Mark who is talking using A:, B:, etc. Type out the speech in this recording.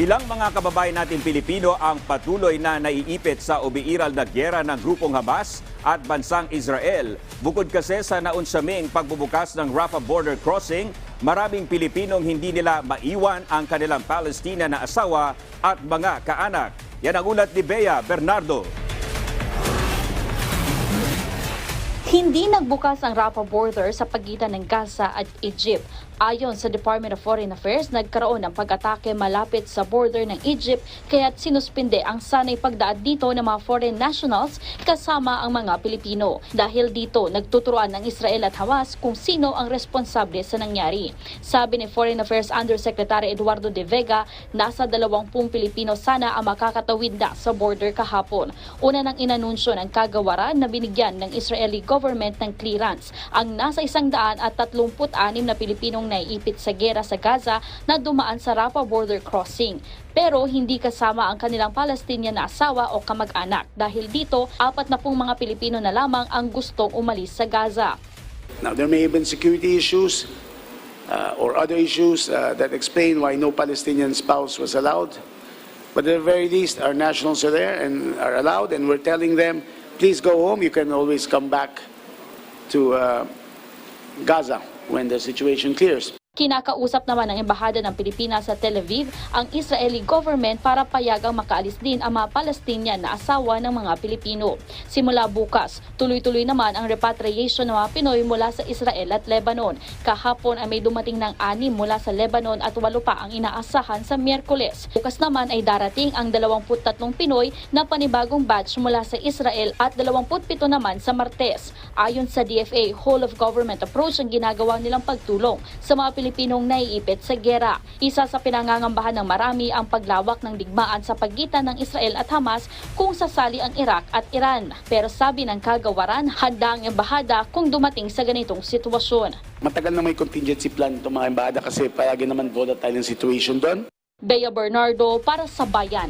A: Ilang mga kababayan natin Pilipino ang patuloy na naiipit sa umiiral na gyera ng grupong Hamas at bansang Israel. Bukod kasi sa naunsaming pagbubukas ng Rafah border crossing, maraming Pilipinong hindi nila maiwan ang kanilang Palestina na asawa at mga kaanak. Yan ang ulat ni Bea Bernardo.
B: Hindi nagbukas ang Rafah border sa pagitan ng Gaza at Egypt. Ayon sa Department of Foreign Affairs, nagkaroon ng pag-atake malapit sa border ng Egypt kaya't sinuspinde ang sanay pagdaan dito ng mga foreign nationals kasama ang mga Pilipino. Dahil dito, nagtuturuan ng Israel at Hamas kung sino ang responsable sa nangyari. Sabi ni Foreign Affairs Undersecretary Eduardo De Vega, nasa 20 Pilipino sana ang makakatawid na sa border kahapon. Una nang inanunsyo ng kagawaran na binigyan ng Israeli government ng clearance ang nasa 136 na Pilipinong naiipit sa gera sa Gaza na dumaan sa Rafah border crossing. Pero hindi kasama ang kanilang Palestinian na asawa o kamag-anak dahil dito apat na pong mga Pilipino na lamang ang gustong umalis sa Gaza.
C: Now, there may have been security issues uh, or other issues uh, that explain why no Palestinian spouse was allowed. But at the very least, our nationals are there and are allowed, and we're telling them, please go home. You can always come back to uh, Gaza when the situation clears.
B: Kinakausap naman ng Embahada ng Pilipinas sa Tel Aviv ang Israeli government para payagang makaalis din ang mga Palestinian na asawa ng mga Pilipino. Simula bukas, tuloy-tuloy naman ang repatriation ng mga Pinoy mula sa Israel at Lebanon. Kahapon ay may dumating ng anim mula sa Lebanon at walo pa ang inaasahan sa Miyerkules. Bukas naman ay darating ang 23 Pinoy na panibagong batch mula sa Israel at 27 naman sa Martes. Ayon sa DFA, whole of government approach ang ginagawa nilang pagtulong sa mga Pilipinong naiipit sa gera. Isa sa pinangangambahan ng marami ang paglawak ng digmaan sa pagitan ng Israel at Hamas kung sasali ang Iraq at Iran. Pero sabi ng kagawaran, handa ang embahada kung dumating sa ganitong sitwasyon.
C: Matagal na may contingency plan itong mga embahada kasi palagi naman volatile ang situation doon.
B: Bea Bernardo para sa Bayan.